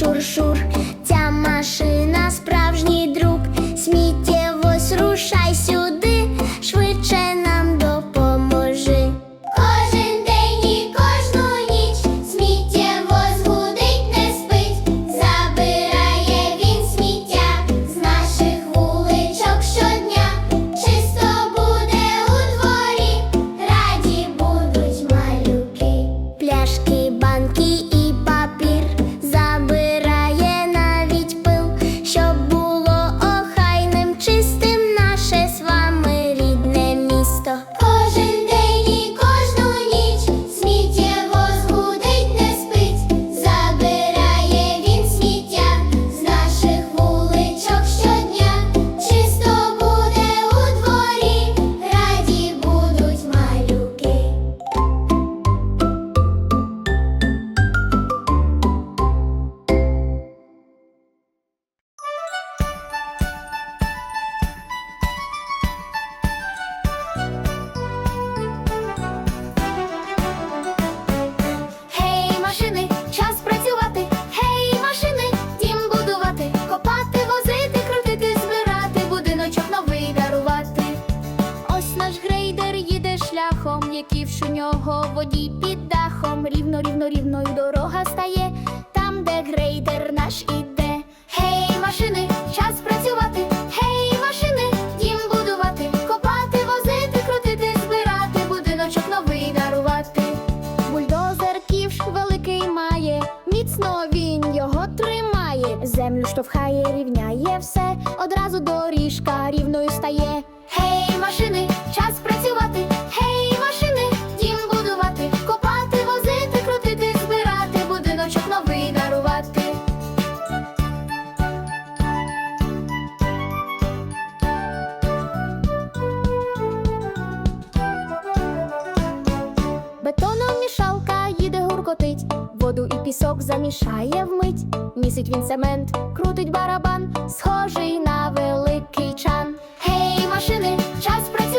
shoulder, shoulder. землю штовхає, рівняє все, одразу доріжка рівною стає. Гей, машини, час працювати. воду і пісок замішає вмить, місить він цемент, крутить барабан, схожий на великий чан. Гей, машини, час працює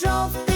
жовтий.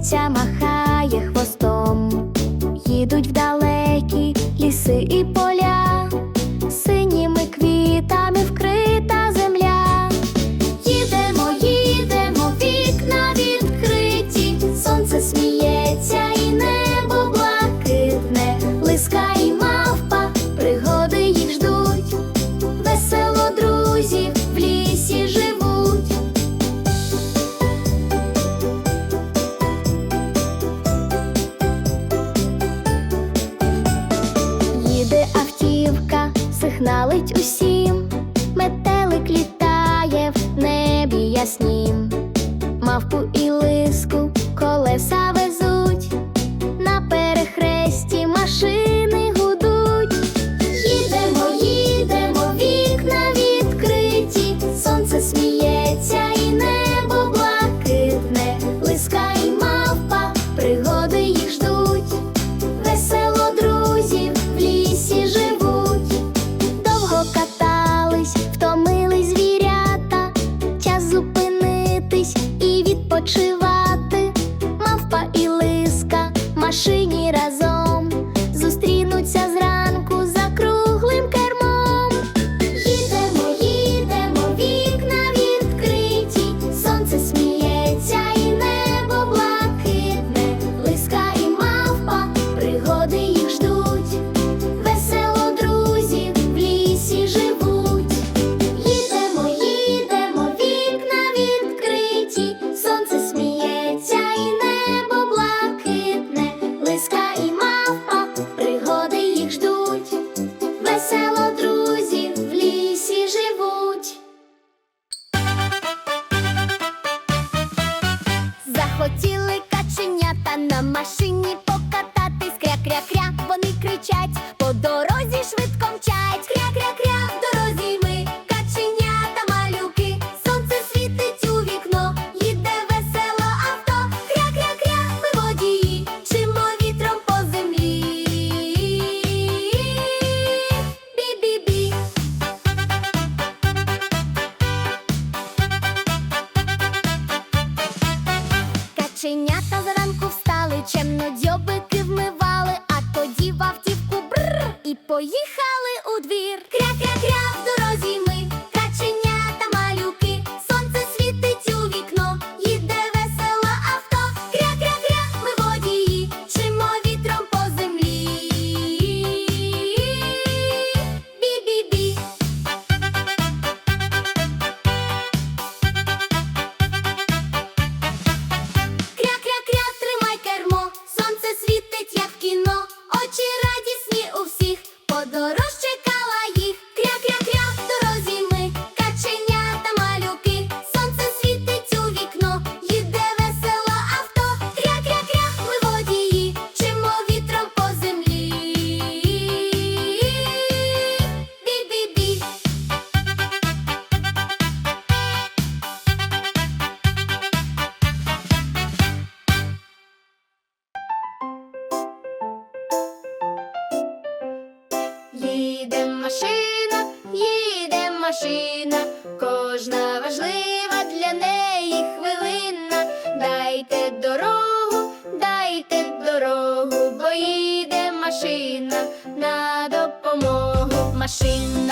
Птиця машина, їде машина, кожна важлива для неї хвилина. Дайте дорогу, дайте дорогу, бо їде машина на допомогу машина.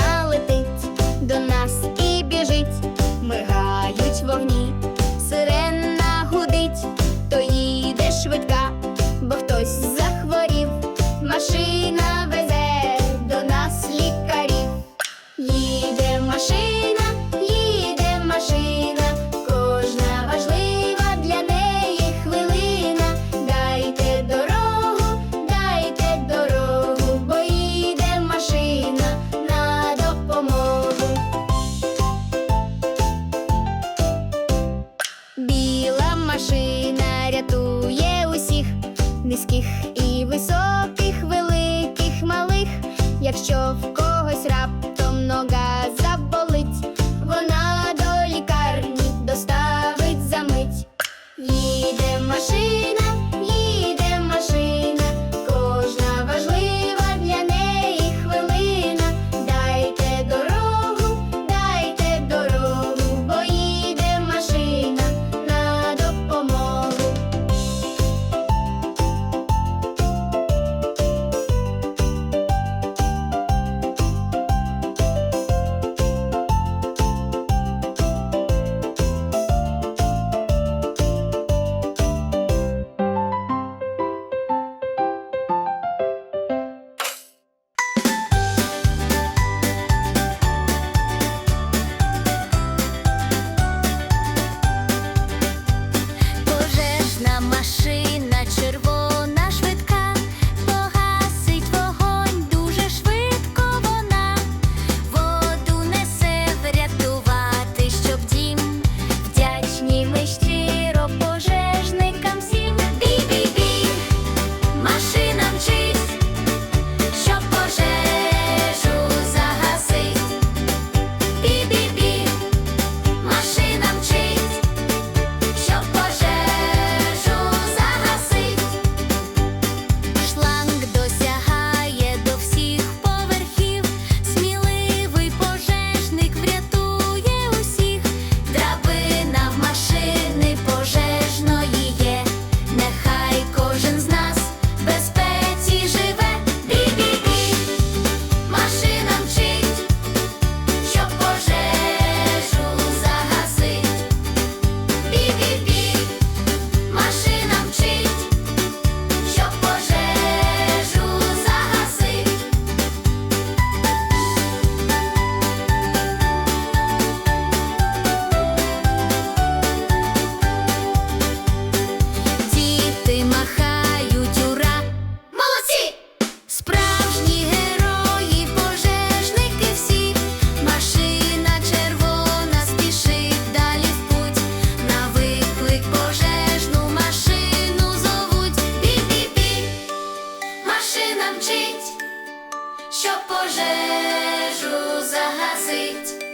Щоб пожежу загасить.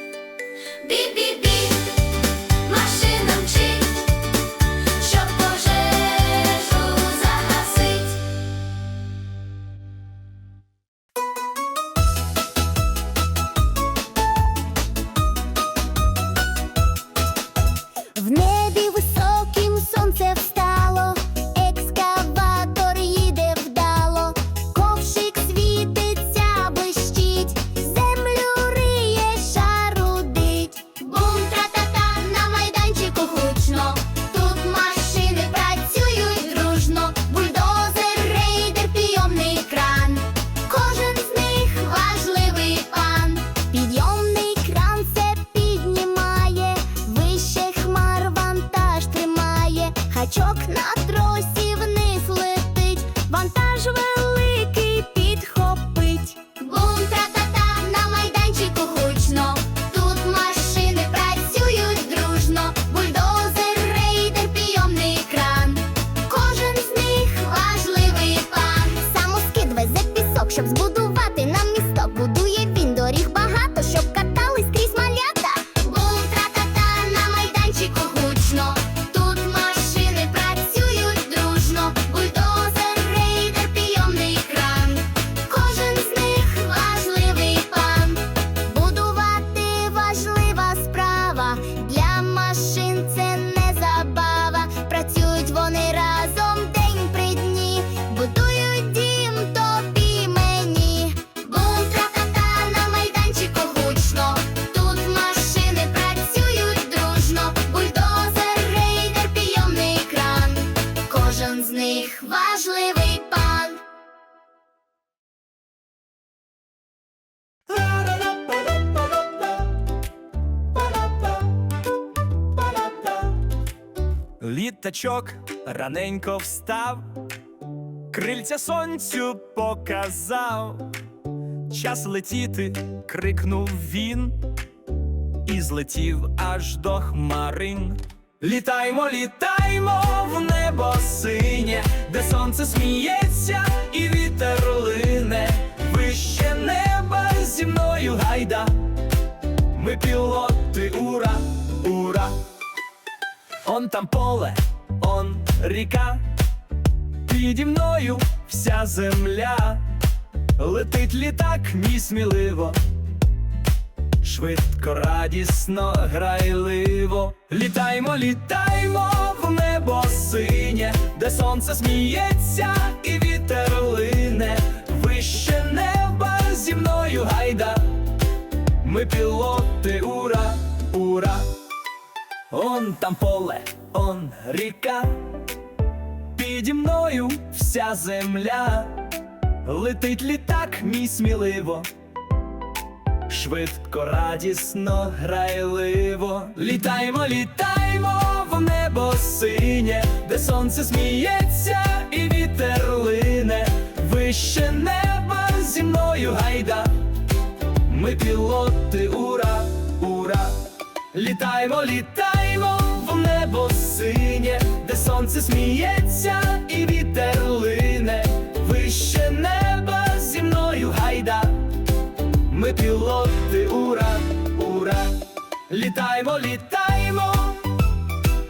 Бі-бі-бі, chocolate. Літачок раненько встав, крильця сонцю показав. Час летіти, крикнув він, і злетів аж до хмарин. Літаймо, літаймо в небо синє, де сонце сміється і вітер лине. Вище неба зі мною гайда. Ми пілоти, ура, ура! Он там поле, он ріка, піді мною вся земля, летить літак мій сміливо, швидко, радісно, грайливо. Літаймо, літаймо в небо синє, де сонце сміється і вітер лине, вище неба зі мною гайда. Ми пілоти, ура, ура! Он там поле, он ріка, піді мною вся земля, летить літак мій сміливо, швидко, радісно, грайливо. Літаймо, літаймо в небо синє, де сонце сміється і вітер лине, вище неба зі мною гайда. Ми пілоти, ура, ура! Літаймо в небо синє, де сонце сміється і вітер лине, вище неба зі мною гайда. Ми пілоти, ура, ура! Літаймо, літаймо,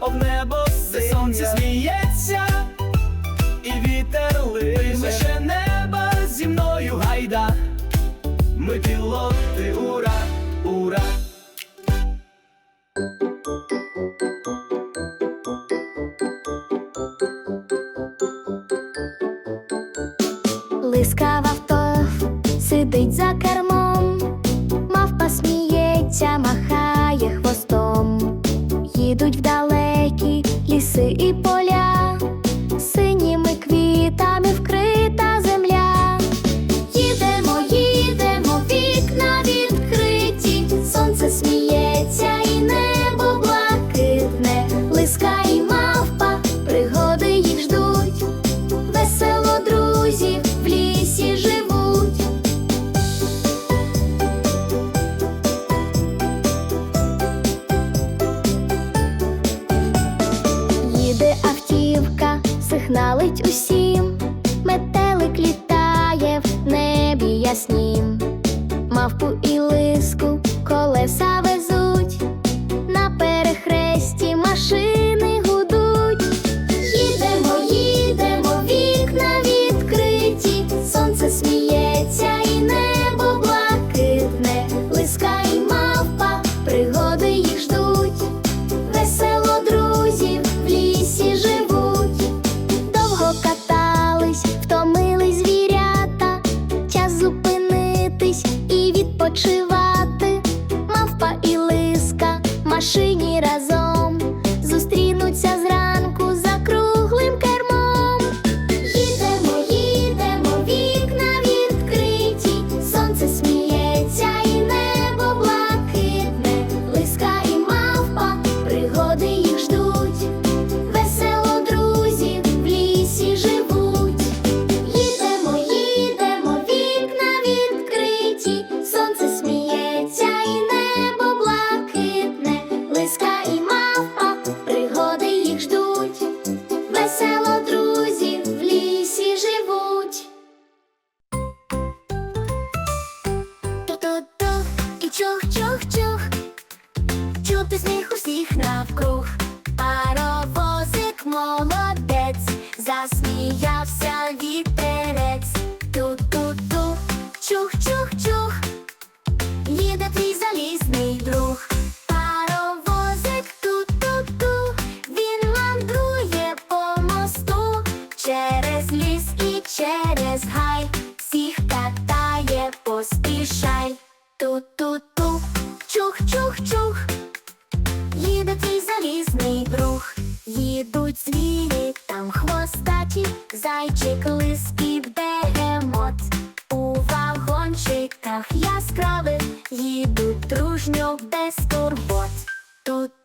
в небо де сонце сміється, і вітер лине, вище неба зі мною гайда. Ми пілоти, ура! Без турбот. Ту-ту-ту,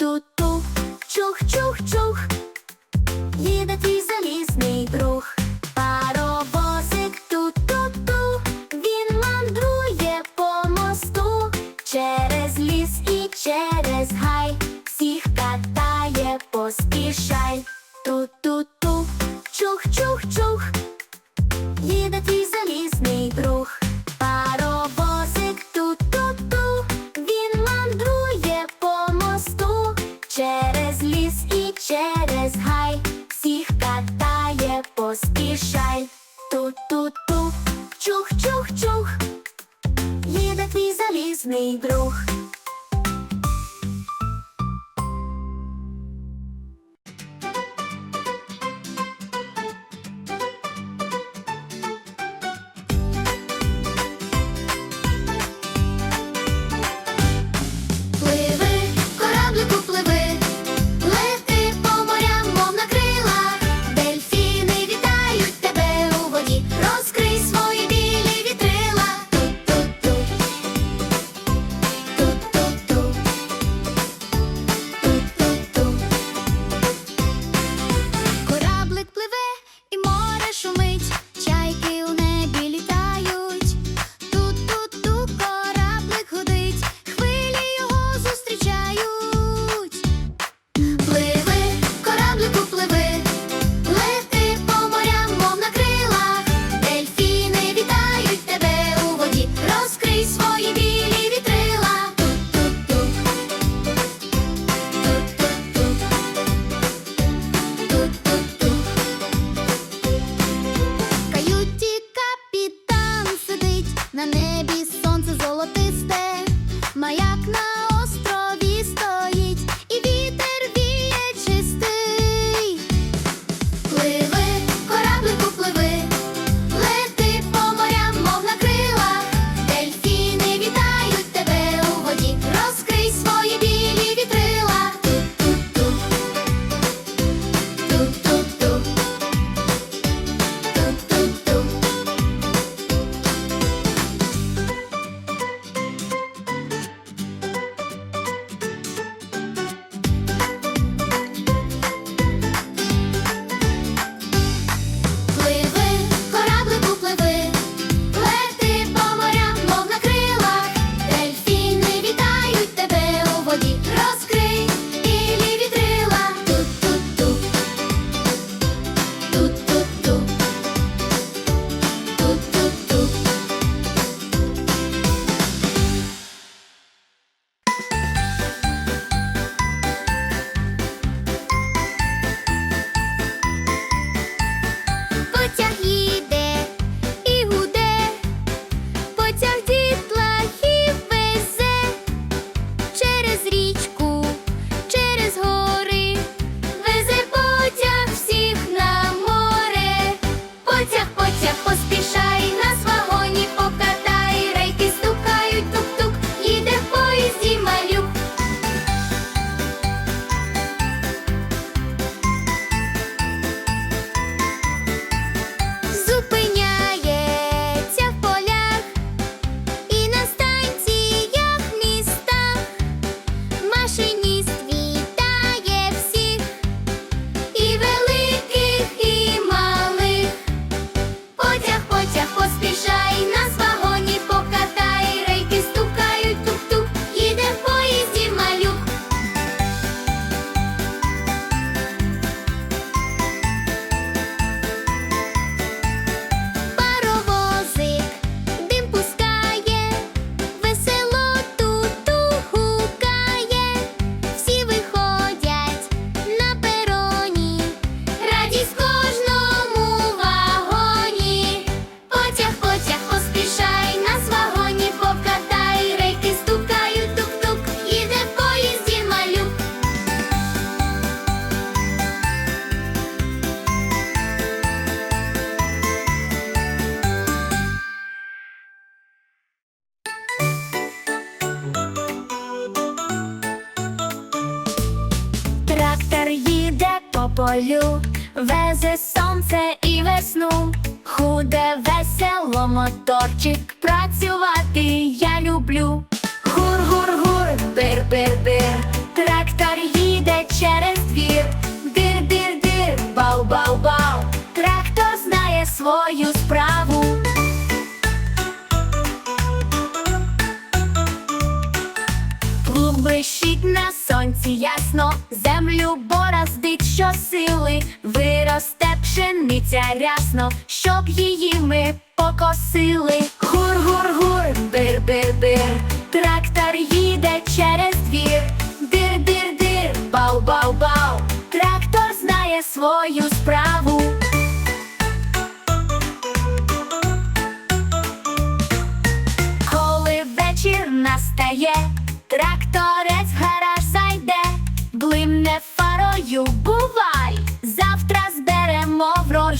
бороздить щосили, виросте пшениця рясно, щоб її ми покосили. Гур-гур-гур, бир-бир-бир, трактор їде через двір. Дир-дир-дир, бау-бау-бау, трактор знає свою справу. Коли вечір настає, зберемо